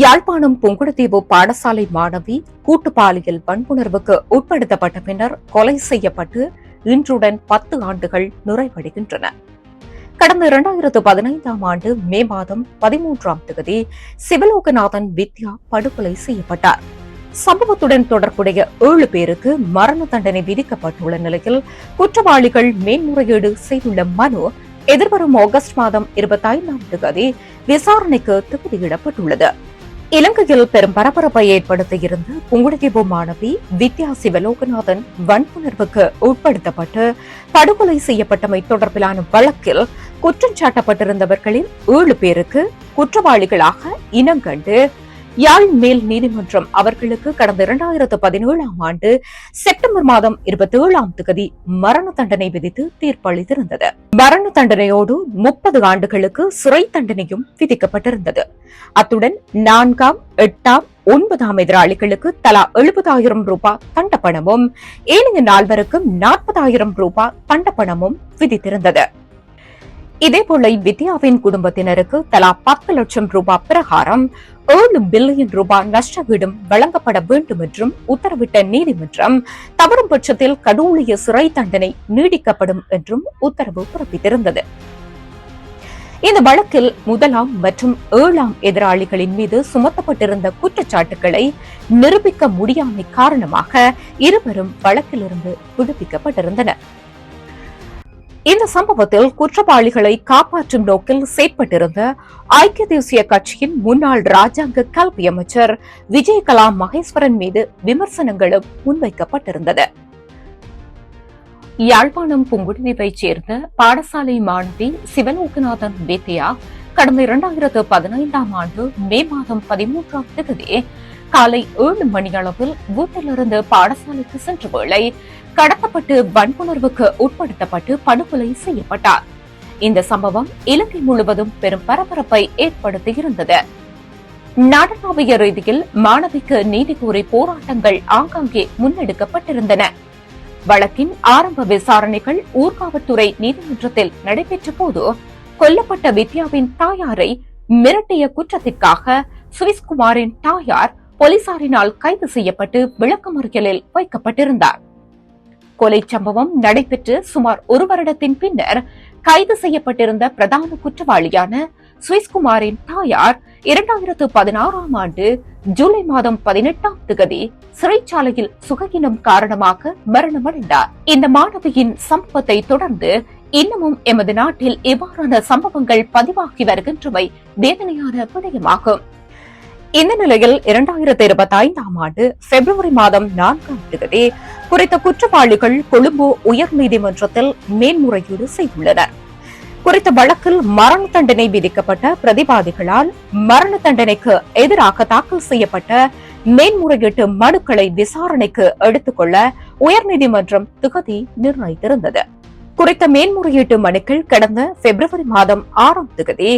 யாழ்ப்பாணம் புங்குடுதீவு பாடசாலை மாணவி கூட்டு பாலியல் வன்புணர்வுக்கு உட்படுத்தப்பட்ட பின்னர் கொலை செய்யப்பட்டு இன்றுடன் பத்து ஆண்டுகள் நிறைவடைகின்றன. கடந்த இரண்டாயிரத்து பதினைந்தாம் ஆண்டு மே மாதம் பதிமூன்றாம் தேதி சிவலோகநாதன் வித்யா படுகொலை செய்யப்பட்டார். சம்பவத்துடன் தொடர்புடைய ஏழு பேருக்கு மரண தண்டனை விதிக்கப்பட்டுள்ள நிலையில் குற்றவாளிகள் மேன்முறையீடு செய்துள்ள மனு எதிர்வரும் ஆகஸ்ட் மாதம் இருபத்தி ஐந்தாம் தேதி விசாரணைக்கு தகுதியிடப்பட்டுள்ளது. இலங்கையில் பெரும் பரபரப்பை ஏற்படுத்தியிருந்த புங்குடுதீவு மாணவி வித்யா சிவலோகநாதன் வன்புணர்வுக்கு உட்படுத்தப்பட்டு படுகொலை செய்யப்பட்டமை தொடர்பிலான வழக்கில் குற்றம் சாட்டப்பட்டிருந்தவர்களில் ஏழு பேருக்கு குற்றவாளிகளாக இனங்கண்டு யாழ் மேல் நீதிமன்றம் அவர்களுக்கு கடந்த இரண்டாயிரத்து பதினேழாம் ஆண்டு செப்டம்பர் மாதம் இருபத்தி ஏழாம் தேதி மரண தண்டனை விதித்து தீர்ப்பளித்திருந்தது. மரண தண்டனையோடு முப்பது ஆண்டுகளுக்கு சிறை தண்டனையும் விதிக்கப்பட்டிருந்தது. அத்துடன் நான்காம் எட்டாம் ஒன்பதாம் எதிராளிகளுக்கு தலா எழுபதாயிரம் ரூபாய் தண்டப்பணமும் ஏனைய நால்வருக்கும் நாற்பதாயிரம் ரூபாய் தண்டப்பணமும் விதித்திருந்தது. இதேபோல வித்யாவின் குடும்பத்தினருக்கு தலா பத்து லட்சம் ரூபாய் பிரகாரம் ஏழு பில்லியன் ரூபாய் நஷ்டவீடும் வழங்கப்பட வேண்டும் என்றும் உத்தரவிட்ட நீதிமன்றம் தவறும் பட்சத்தில் கடூழிய சிறை தண்டனை நீடிக்கப்படும் என்றும் உத்தரவு பிறப்பித்திருந்தது. இந்த வழக்கில் முதலாம் மற்றும் ஏழாம் எதிராளிகளின் மீது சுமத்தப்பட்டிருந்த குற்றச்சாட்டுகளை நிரூபிக்க முடியாமை காரணமாக இருவரும் வழக்கிலிருந்து விடுவிக்கப்பட்டிருந்தனர். இந்த சம்பவத்தில் குற்றவாளிகளை காப்பாற்றும் நோக்கில் செயற்பட்டிருந்த ஐக்கிய தேசிய கட்சியின் முன்னாள் ராஜாங்க கல்வி அமைச்சர் விஜயகலா மகேஸ்வரன் மீது விமர்சனங்களும் முன்வைக்கப்பட்டிருந்தது. யாழ்ப்பாணம் புங்குடிநீரைச் சேர்ந்த பாடசாலை மாணவி சிவலோகநாதன் வித்யா கடந்த இரண்டாயிரத்து பதினைந்தாம் ஆண்டு மே மாதம் பதிமூன்றாம் தேதி காலை ஏழு மணியளவில் வீட்டிலிருந்து பாடசாலைக்கு சென்ற வேளை கடத்தப்பட்டு வன்புணர்வுக்கு உட்படுத்தப்பட்டு படுகொலை செய்யப்பட்டார். இந்த சம்பவம் இலங்கை முழுவதும் பெரும் பரபரப்பை ஏற்படுத்தியிருந்தது நாடகாவிய ரீதியில் மாணவிக்கு நீதி கோரி போராட்டங்கள் ஆங்காங்கே முன்னெடுக்கப்பட்டிருந்தன. வழக்கின் ஆரம்ப விசாரணைகள் ஊர்காவல்துறை நீதிமன்றத்தில் நடைபெற்ற போது கொல்லப்பட்ட வித்யாவின் தாயாரை மிரட்டிய குற்றத்திற்காக சுவிஸ்குமாரின் தாயார் போலீசாரினால் கைது செய்யப்பட்டு விளக்கமறியலில் வைக்கப்பட்டிருந்தார். கொலை சம்பவம் நடைபெற்று சுமார் ஒரு வருடத்தின் பின்னர் கைது செய்யப்பட்டிருந்த பிரதான குற்றவாளியான சுவிஸ்குமாரின் தாயார் இரண்டாயிரத்து பதினாறாம் ஆண்டு ஜூலை மாதம் பதினெட்டாம் திகதி சிறைச்சாலையில் சுககினம் காரணமாக மரணமடைந்தார். இந்த மாணவியின் சம்பவத்தை தொடர்ந்து இன்னமும் எமது நாட்டில் இவ்வாறான சம்பவங்கள் பதிவாகி வருகின்றமை வேதனையான விடயமாகும். இந்த நிலையில் இரண்டாயிரத்தி இருபத்தி ஐந்தாம் ஆண்டு பிப்ரவரி மாதம் நான்காம் தேதி குறித்த குற்றவாளிகள் கொழும்பு உயர்நீதிமன்றத்தில் மேன்முறையீடு செய்துள்ளனர். குறித்த வழக்கில் மரண தண்டனை விதிக்கப்பட்ட பிரதிவாதிகளால் மரண தண்டனைக்கு எதிராக தாக்கல் செய்யப்பட்ட மேன்முறையீட்டு மனுக்களை விசாரணைக்கு எடுத்துக்கொள்ள உயர்நீதிமன்றம் திகதி நிர்ணயித்திருந்தது. குறித்த மேன்முறையீட்டு மனுக்கள் கடந்த பிப்ரவரி மாதம் ஆறாம் தேதி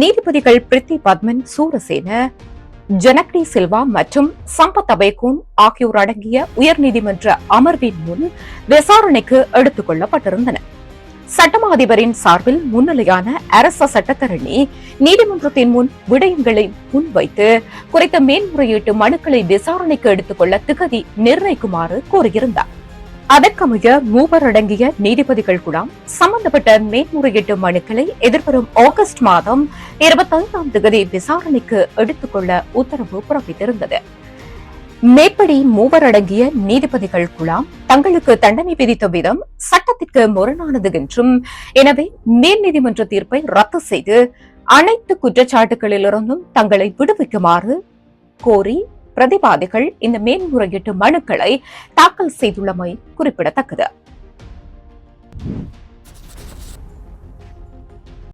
நீதிபதிகள் பிரித்தி பத்மன் சூரசேன ஜனக்டி சில்வா மற்றும் சம்பத் அபேகூன் ஆகியோர் அடங்கிய உயர்நீதிமன்ற அமர்வின் முன் விசாரணைக்கு எடுத்துக் கொள்ளப்பட்டிருந்தன சட்டமா அதிபரின் சார்பில் முன்னிலையான அரச சட்டத்தரணி நீதிமன்றத்தின் முன் விடயங்களை முன்வைத்து குறித்த மேன்முறையீட்டு மனுக்களை விசாரணைக்கு எடுத்துக்கொள்ள திகதி நிர்ணயிக்குமாறு கோரியிருந்தார். அதற்கமைய மூவர் அடங்கிய நீதிபதிகள் குழாம் சம்பந்தப்பட்ட மேன்முறையீட்டு மனுக்களை எதிர்வரும் ஆகஸ்ட் மாதம் இருபத்தைந்தாம் தேதி விசாரணைக்கு எடுத்துக்கொள்ள உத்தரவு பிறப்பித்திருந்தது. மேற்படி மூவர் அடங்கிய நீதிபதிகள் குழாம் தங்களுக்கு தண்டனை விதித்த விதம் சட்டத்திற்கு முரணானது என்றும் எனவே மேல் நீதிமன்ற தீர்ப்பை ரத்து செய்து அனைத்து குற்றச்சாட்டுகளிலிருந்தும் தங்களை விடுவிக்குமாறு கோரி பிரதிவாதிகள் இந்த மேன்முறையீட்டு மனுக்களை தாக்கல் செய்துள்ளமை குறிப்பிடத்தக்கது.